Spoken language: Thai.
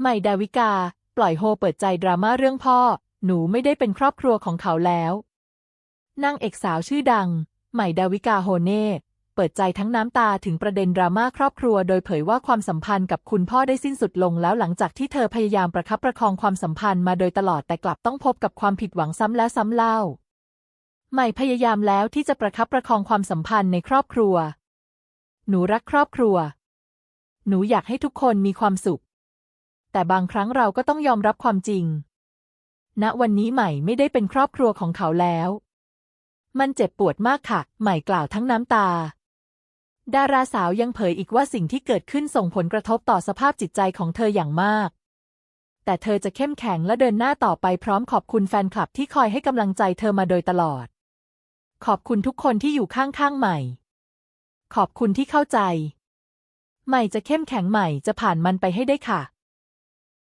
ใหม่ดาวิกา ปล่อยโฮเปิดใจดราม่าเรื่องพ่อ หนูไม่ได้เป็นครอบครัวของเขาแล้วนางเอกสาวชื่อดัง ใหม่ดาวิกาโฮเน่เปิดใจทั้งน้ำตาถึงประเด็นดราม่าครอบครัว โดยเผยว่าความสัมพันธ์กับคุณพ่อได้สิ้นสุดลงแล้วหลังจากที่เธอพยายามประคับประคองความสัมพันธ์มาโดยตลอดแต่กลับต้องพบกับความผิดหวังซ้ำแล้วซ้ำเล่า ใหม่พยายามแล้วที่จะประคับประคองความสัมพันธ์ในครอบครัว หนูรักครอบครัว หนูอยากให้ทุกคนมีความสุข แต่บางครั้งเราก็ต้องยอมรับความจริง ณ วันนี้ใหม่ไม่ได้เป็นครอบครัวของเขาแล้ว มันเจ็บปวดมากค่ะ ใหม่กล่าวทั้งน้ำตา ดาราสาวยังเผยอีกว่าสิ่งที่เกิดขึ้นส่งผลกระทบต่อสภาพจิตใจของเธออย่างมาก แต่เธอจะเข้มแข็งและเดินหน้าต่อไปพร้อมขอบคุณแฟนคลับที่คอยให้กำลังใจเธอมาโดยตลอด ขอบคุณทุกคนที่อยู่ข้างๆใหม่ ขอบคุณที่เข้าใจ ใหม่จะเข้มแข็งใหม่จะผ่านมันไปให้ได้ค่ะ